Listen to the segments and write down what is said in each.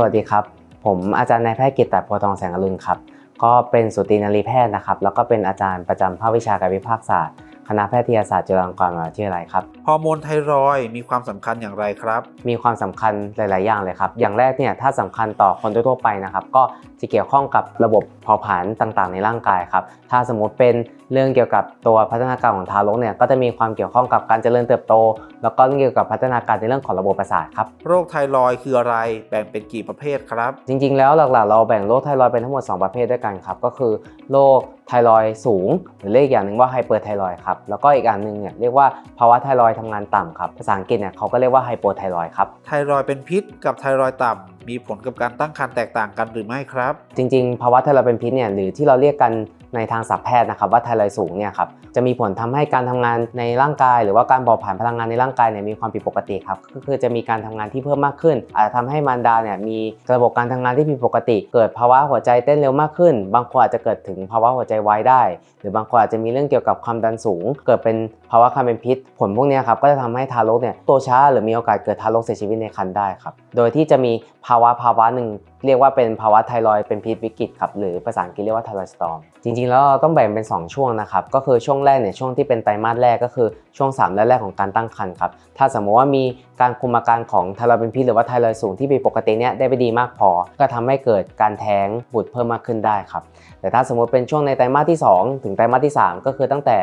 สวัสดีครับ ผมอาจารย์นายแพทย์กิตติโพทองแสงอรุณครับ ก็เป็นสูตินารีแพทย์นะครับ แล้วก็เป็นอาจารย์ประจำภาควิชากายวิภาคศาสตร์ คณะแพทยศาสตร์จุฬาลงกรณ์มหาวิทยาลัยครับ ฮอร์โมนไทรอยด์มีความสำคัญอย่างไรครับ มีความสำคัญหลาย ๆ อย่างเลยครับ อย่างแรกเนี่ยถ้าสำคัญต่อคนทั่วๆไปนะครับ ก็จะเกี่ยวข้องกับระบบเผาผลาญต่าง ๆ ในร่างกายครับ ถ้าสมมติเป็นเรื่องเกี่ยวกับตัวพัฒนาการของทารกเนี่ย ก็จะมีความเกี่ยวข้องกับการเจริญเติบโต แล้วก็เรื่องเกี่ยวกับพัฒนาการในเรื่องของระบบประสาทครับ โรคไทรอยด์คืออะไร แบ่งเป็นกี่ประเภทครับ จริง ๆ แล้วหลัก ๆ เราแบ่งโรคไทรอยด์เป็นทั้งหมด 2 ประเภทด้วยกันครับ ก็คือโรค ไทรอยด์สูง หรือเรียกอีกอย่างหนึ่งว่าไฮเปอร์ไทรอยด์ครับแล้วก็อีกอันหนึ่งเนี่ยเรียกว่าภาวะไทรอยด์ทำงานต่ำครับภาษาอังกฤษเนี่ยเขาก็เรียกว่าไฮโปไทรอยด์ครับไทรอยด์เป็นพิษกับไทรอยด์ต่ำมีผลกับการตั้งครรภ์แตกต่างกันหรือไม่ครับ จริง ๆ ภาวะไทรอยด์เป็นพิษเนี่ยหรือที่เราเรียกกัน ในทางศัพท์แพทย์นะครับว่าไทรอยด์สูงเนี่ยครับจะมีผลทำให้การทำงานในร่างกาย หรือว่าการบอบผ่านพลังงานในร่างกายเนี่ยมีความผิดปกติครับก็คือจะมีการทำงานที่เพิ่มมากขึ้น อาจจะทำให้มารดาเนี่ยมีระบบการทำงานที่ผิดปกติ เกิดภาวะหัวใจเต้นเร็วมากขึ้น บางคนอาจจะเกิดถึงภาวะหัวใจวายได้ หรือบางคนอาจจะมีเรื่องเกี่ยวกับความดันสูง เกิดเป็นภาวะคันเป็นพิษ ผลพวกนี้ครับก็จะทำให้ทารกเนี่ยโตช้าหรือมีโอกาสเกิดทารกเสียชีวิตในครรภ์ได้ครับ โดยที่จะมีภาวะภาวะหนึ่งเรียกว่าเป็นภาวะไทรอยเป็นพิษวิกฤตครับหรือภาษาอังกฤษเรียกว่าไทรอยสตอมจริงๆ แล้วเราต้องแบ่งเป็น 2 ช่วงนะครับ ก็คือช่วงแรกเนี่ยช่วงที่เป็นไตรมาสแรกก็คือช่วง3แรกของการตั้งครรภ์ครับถ้าสมมติว่ามี การคุมอาการของไทรอยด์เป็นพิษหรือว่าไทรอยด์สูงที่ผิดปกติเนี่ยได้ไปดีมากพอ ก็ทำให้เกิดการแท้งบุตรเพิ่มมากขึ้นได้ครับ แต่ถ้าสมมติเป็นช่วงในไตรมาสที่ 2 ถึงไตรมาสที่ 3 ก็คือตั้งแต่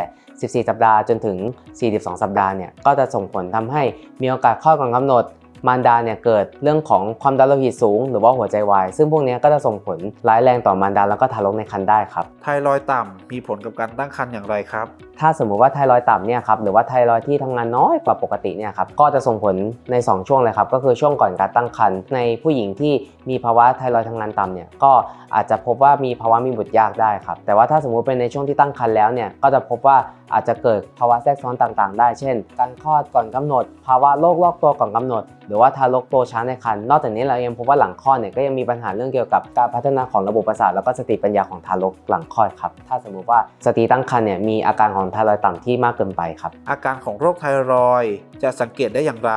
14 สัปดาห์จนถึง 42 สัปดาห์เนี่ยก็จะส่งผลทำให้มีโอกาสคลอดก่อนกำหนด มารดาเนี่ยเกิดเรื่องของความดันโลหิตสูง หรือว่าหัวใจวาย ซึ่งพวกเนี้ยก็จะส่งผลร้ายแรงต่อมารดาแล้วก็ทารกในครรภ์ได้ครับไทรอยด์ต่ำมีผลกับการตั้งครรภ์อย่างไรครับถ้าสมมุติว่าไทรอยด์ต่ำเนี่ยครับหรือว่าไทรอยด์ที่ทำงานน้อยกว่าปกติเนี่ยครับก็จะส่งผลใน 2 ช่วงเลยครับก็คือช่วงก่อนการตั้งครรภ์ในผู้หญิงที่มีภาวะไทรอยด์ทำงานต่ำเนี่ยก็อาจจะพบว่ามีภาวะมีบุตรยากได้ครับแต่ว่าถ้าสมมุติเป็นในช่วงที่ตั้งครรภ์แล้วเนี่ยก็จะพบว่าอาจจะเกิดภาวะแทรกซ้อนต่างๆ ได้ เช่น การคลอดก่อนกำหนด ภาวะโรครอบตัวก่อนกำหนดหรือว่าทารกโตช้าในครรภ์นอกจากนี้เรายังพบว่าหลังคลอดเนี่ยก็ยังมีปัญหาเรื่องเกี่ยวกับการพัฒนาของระบบประสาทแล้วก็สติปัญญาของทารกหลังคลอดครับถ้าสมมุติว่าสตรีตั้งครรภ์เนี่ยมีอาการของไทรอยด์ต่ำที่มากเกินไปครับอาการของโรคไทรอยด์จะสังเกตได้อย่างไร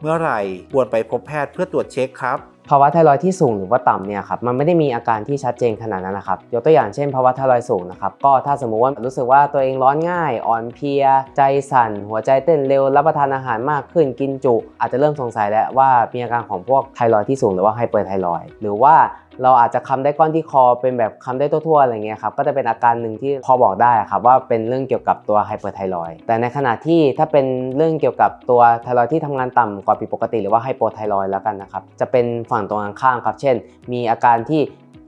เมื่อไหร่ควรไปพบแพทย์เพื่อตรวจเช็คครับ ภาวะไทรอยด์ที่สูงหรือว่าต่ำเนี่ยครับมันไม่ได้มีอาการที่ชัดเจนขนาดนั้นนะครับยกตัวอย่างเช่นภาวะไทรอยด์สูงนะครับก็ถ้าสมมุติว่ารู้สึกว่าตัวเองร้อนง่าย อ่อนเพลีย ใจสั่น หัวใจเต้นเร็ว รับประทานอาหารมากขึ้นกินจุ อาจจะเริ่มสงสัยแล้วว่ามีอาการของพวกไทรอยด์ที่สูงหรือว่าไฮเปอร์ไทรอยหรือว่า เราอาจจะคำได้ก้อนที่คอเป็นแบบคำได้ทั่วๆอะไรเงี้ยครับก็จะเป็นอาการหนึ่งที่พอบอกได้ครับว่าเป็นเรื่องเกี่ยวกับตัวไฮเปอร์ไทรอยแต่ในขณะที่ถ้าเป็นเรื่องเกี่ยวกับตัวไทรอยที่ทำงานต่ำกว่าผิดปกติหรือว่าไฮโปไทรอยแล้วกันนะครับจะเป็นฝั่งตรงกันข้ามครับ เช่น มีอาการที่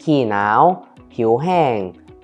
ขี้หนาว ผิวแห้ง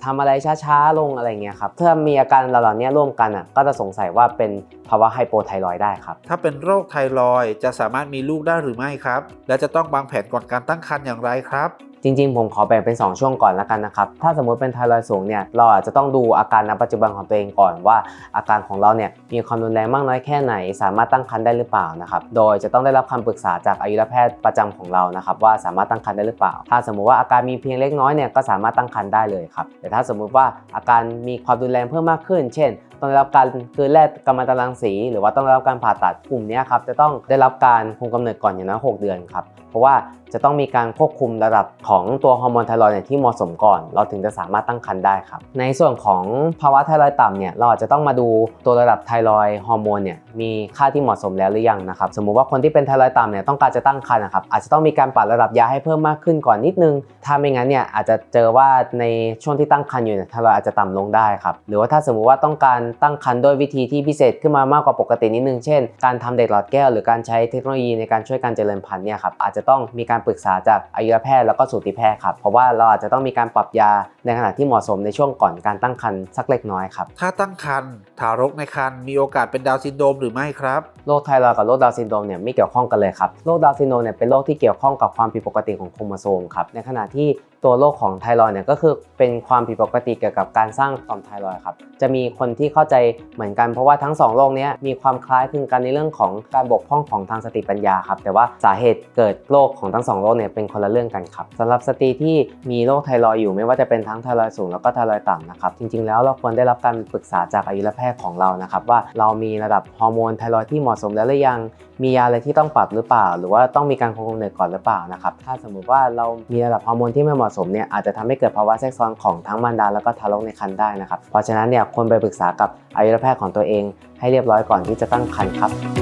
ทำอะไรช้าๆ ลงอะไรเงี้ยครับถ้ามีอาการเหล่านี้ร่วมกันอะก็จะสงสัยว่าเป็นภาวะไฮโปไทรอยได้ครับ ถ้าเป็นโรคไทรอยจะสามารถมีลูกได้หรือไม่ครับ และจะต้องวางแผนก่อนการตั้งครรภ์อย่างไรครับ จริงๆ ผมขอแบ่งเป็น 2 ช่วงก่อนแล้วกันนะครับ ถ้าสมมุติเป็นไทรอยด์สูงเนี่ย เราอาจจะต้องดูอาการณปัจจุบันของตัวเองก่อนว่า อาการของเราเนี่ยมีความรุนแรงมากน้อยแค่ไหน สามารถตั้งครรภ์ได้หรือเปล่านะครับ โดยจะต้องได้รับคำปรึกษาจากอายุรแพทย์ประจำของเรานะครับว่าสามารถตั้งครรภ์ได้หรือเปล่า ถ้าสมมุติว่าอาการมีเพียงเล็กน้อยเนี่ยก็สามารถตั้งครรภ์ได้เลยครับ แต่ถ้าสมมุติว่าอาการมีความรุนแรงเพิ่มมากขึ้น เช่น ต้องได้รับการกลืนแร่กัมมันตรังสี หรือว่าต้องได้รับการผ่าตัดกลุ่มนี้ครับจะต้องได้รับการคุมกำเนิดก่อนอย่างน้อย6เดือนครับเพราะว่าจะต้องมีการควบคุมระดับของตัวฮอร์โมนไทรอยด์เนี่ยที่เหมาะสมก่อน เราถึงจะสามารถตั้งครรภ์ได้ครับ ในส่วนของภาวะไทรอยด์ต่ำเนี่ยเราอาจจะต้องมาดูตัวระดับไทรอยด์ฮอร์โมนเนี่ยมีค่าที่เหมาะสมแล้วหรือยังนะครับสมมุติว่าคนที่เป็นไทรอยด์ต่ำเนี่ยต้องการจะตั้งครรภ์นะครับอาจจะต้องมีการปรับระดับยาให้เพิ่มมากขึ้นก่อนนิดนึง ถ้าไม่งั้นเนี่ยอาจจะเจอว่าในช่วงที่ตั้งครรภ์อยู่เนี่ยไทรอยด์อาจจะต่ำลงได้ครับหรือว่าถ้าสมมุติว่าต้องการตั้งครรภ์ด้วยวิธีที่พิเศษขึ้นมามากกว่าปกตินิดนึง เช่น การทำเด็กหลอดแก้วหรือการใช้เทคโนโลยีในการช่วยการเจริญพันธุ์เนี่ยครับอาจจะต้องมีการปรึกษาจากอายุรแพทย์แล้วก็สูติแพทย์ครับเพราะว่าเราอาจจะต้องมีการปรับยาในขณะที่เหมาะสมในช่วงก่อนการตั้งครรภ์สักเล็กน้อยครับถ้าตั้งครรภ์ทารกในครรภ์มีโอกาสเป็นดาวน์ซินโดรมหรือไม่ครับโรคไทรอยด์กับโรคดาวน์ซินโดรมเนี่ยไม่เกี่ยวข้องกันเลยครับโรคดาวน์ซินโดรมเนี่ยเป็นโรคที่เกี่ยวข้องกับความผิดปกติของโครโมโซมครับในขณะที่ ตัวโรคของไทรอยเนี่ยก็คือเป็นความผิดปกติเกี่ยวกับการสร้างต่อมไทรอยครับ จะมีคนที่เข้าใจเหมือนกันเพราะว่าทั้งสองโรคนี้มีความคล้ายคลึงกันในเรื่องของการบกพร่องของทางสติปัญญาครับ แต่ว่าสาเหตุเกิดโรคของทั้งสองโรคเนี่ยเป็นคนละเรื่องกันครับสำหรับสตรีที่มีโรคไทรอยอยู่ไม่ว่าจะเป็นทั้งไทรอยสูงแล้วก็ไทรอยต่ำนะครับจริงๆ แล้วเราควรได้รับการปรึกษาจากอายุรแพทย์ของเรานะครับว่าเรามีระดับฮอร์โมนไทรอยที่เหมาะสมแล้วหรือยัง มียาอะไรที่ต้องปรับหรือเปล่า หรือว่าต้องมีการคุมกำเนิดก่อนหรือเปล่านะครับถ้าสมมุติว่าเรามีระดับฮอร์โมนที่ไม่เหมาะสมเนี่ยอาจจะทำให้เกิดภาวะแทรกซ้อนของทั้งมารดาแล้วก็ทารกในครรภ์ได้นะครับเพราะฉะนั้นเนี่ยควรไปปรึกษากับอายุรแพทย์ของตัวเอง ให้เรียบร้อยก่อนที่จะตั้งครรภ์ครับ